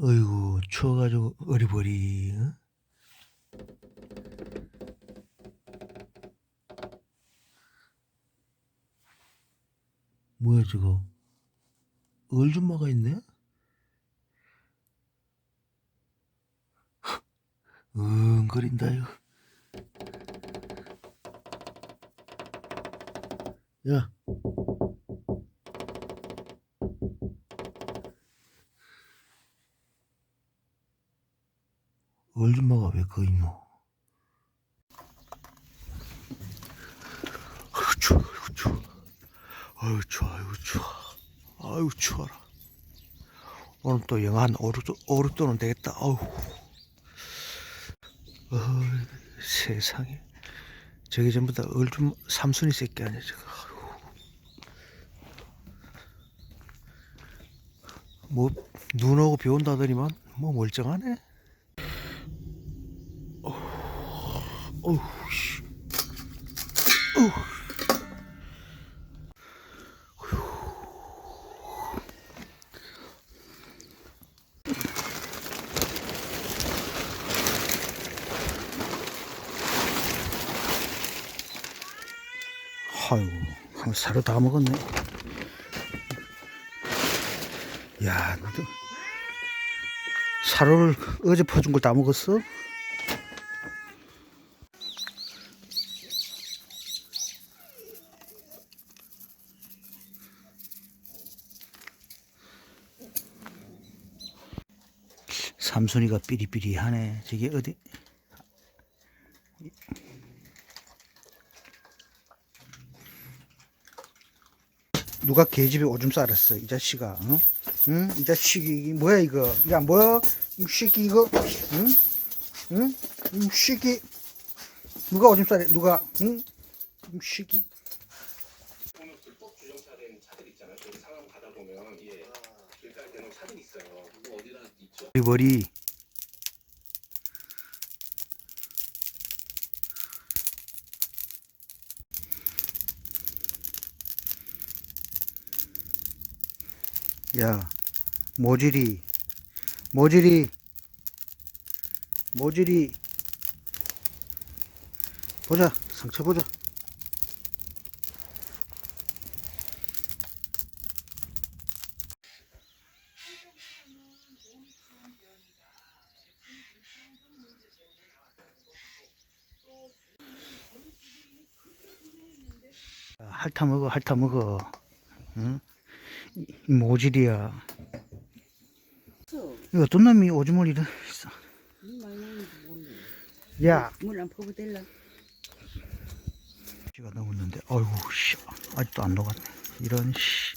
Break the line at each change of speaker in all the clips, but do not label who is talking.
어이구 추워가지고 어리버리 어? 뭐야 저거? 얼줌마가 있네? 응거린다 이거 야 얼줌마가 왜 거기 있노? 아유 추워 아유 추워. 아유 추워 아유 추워. 아유 추워라. 오늘 또 영하 한 5, 6도, 5, 6도는 되겠다. 아우 어이, 세상에. 저게 전부 다 얼줌 삼순이 새끼 아니야 저거. 아유. 뭐눈 오고 비 온다더니만 뭐 멀쩡하네 어우. 아이고, 한 사료 다 먹었네. 야, 너도 사료를 어제 퍼준 걸 다 먹었어? 삼순이가 삐리삐리하네. 저게 어디? 누가 개집에 오줌 싸랬어 이 자식아 응? 응? 이 자식이 뭐야 이거 안 보여? 이 새끼 이거 응? 응? 이 새끼 누가 오줌 싸래 누가 응? 이 새끼
보면 불법 주정차된 차들 있잖아요. 거기 상황 가다 보면 예 길가에 대놓은 차들 있어요. 그거 어디다 있죠?
우리 머리 야 모질이 모질이 모질이 보자 상처 보자 핥아 먹어 핥아 먹어. 응? 이- 이 모질이야. 이거 어떤 놈이 오줌을 이래 있어 야.
물안 퍼부델라
시가 넘었는데 어이구 씨. 아직도 안 녹았네. 이런 씨.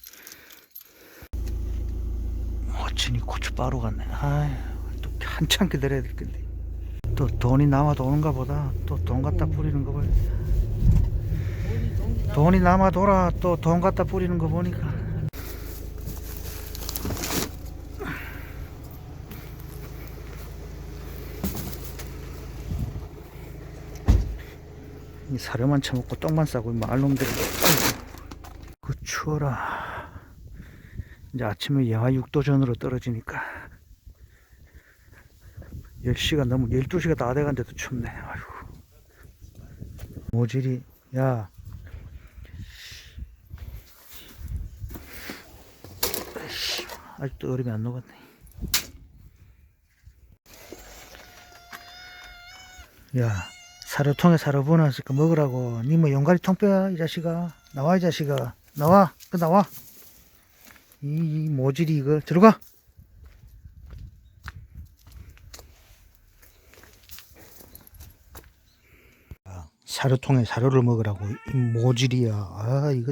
어찌니 고추 바로 갔네. 아또 한참 기다려야 될 건데. 또 돈이 남아도 오는가 보다. 또 돈 갖다 뿌리는 거 보니 돈이 남아 돌아 또 돈 갖다 뿌리는 거 보니까. 이 사료만 처먹고 똥만 싸고 이 말놈들이 그 추워라. 이제 아침에 영하 6도 전으로 떨어지니까 10시가 넘어 12시가 다 돼간데도 춥네. 아이고 모질이 야 아직도 얼음이 안 녹았네. 야 사료통에 사료 보내놨으니까 먹으라고. 니뭐 용가리 통 빼야 이 자식아. 나와 이 자식아. 나와. 그 나와. 이, 이 모질이 이거. 들어가. 아, 사료통에 사료를 먹으라고. 이 모질이야. 아 이거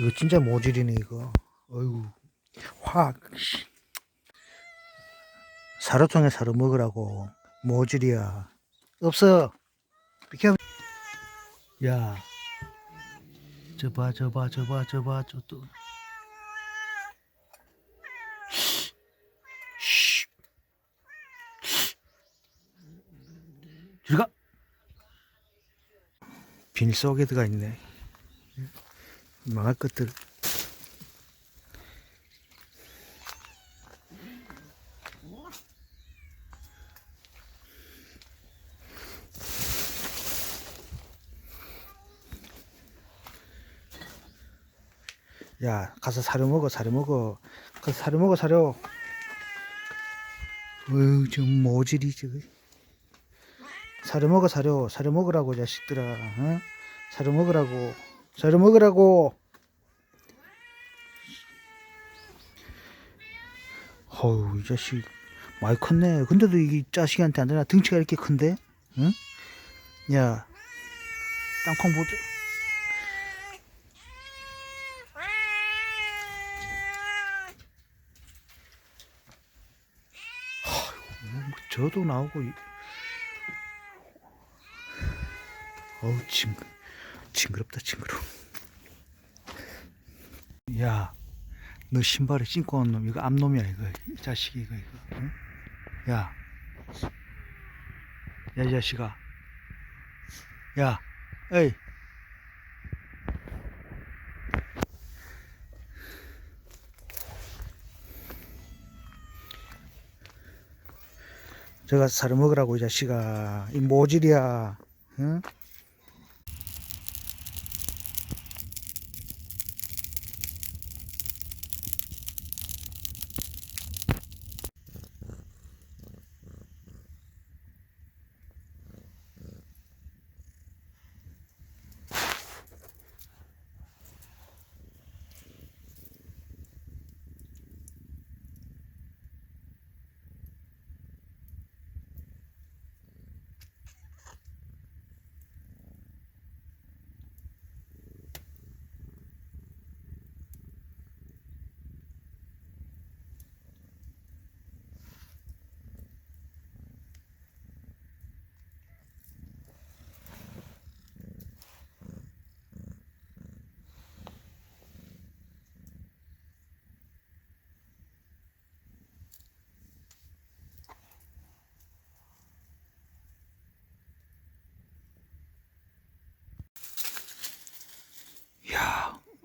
이거 진짜 모질이네 이거. 어이구 확. 씨. 사료통에 사료 먹으라고. 모질이야. 없어. 비켜 야. 저봐 저봐 저봐 저봐 저또. 들어가 비닐 속에 들어가 있네. 망할 것들 야 가서 사료 먹어 사료 먹어. 가서 사료 먹어 사료. 어휴 저 모질이 저거 사료 먹어 사료. 사료 먹으라고 자식들아. 어? 사료 먹으라고. 사료 먹으라고. 어우 이 자식. 많이 컸네. 근데도 이 자식한테 안 되나? 등치가 이렇게 큰데? 응? 야 땅콩 보자 뭐 저도 나오고 이- 어우 징 징그럽다 징그러 야너 신발에 신고 온 놈 이거 암놈이야 이거 이 자식이 이거 이거 응? 야. 야, 이 자식아. 야, 에이. 제가 사료 먹으라고 이 자식아. 이 모질이야. 응?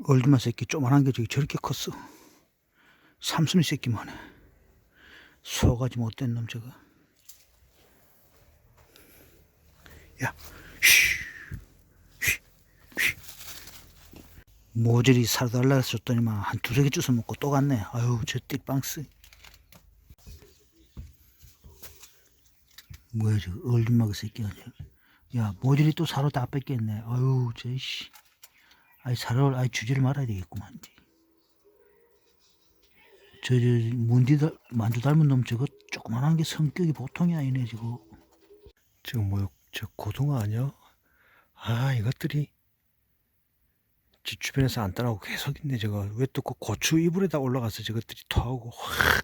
야, 얼마 새끼 조만한 게 저기 저렇게 컸어. 삼순이 새끼만 해. 소가지 못된 놈 저거. 야, 쉬, 쉬, 쉬. 모조리 사달라 했었더니만 한 두세 개 주워 먹고 또 갔네. 아유, 저 띠빵스. 뭐야, 저 얼림마그 새끼야. 저. 야, 모조리 또 사러 다 뺏겼네. 아유, 저, 씨. 아이 사료를 아이 주지를 말아야 되겠구만. 저, 저 문디 달 만두 닮은 놈 저거 조그만한 게 성격이 보통이 아니네 저거.
지금 뭐, 저 고등어 아니야? 아, 이것들이 집 주변에서 안 따라오고 계속 있네, 저거. 왜 또 그 고추 이불에다 올라가서 저것들이 토하고 확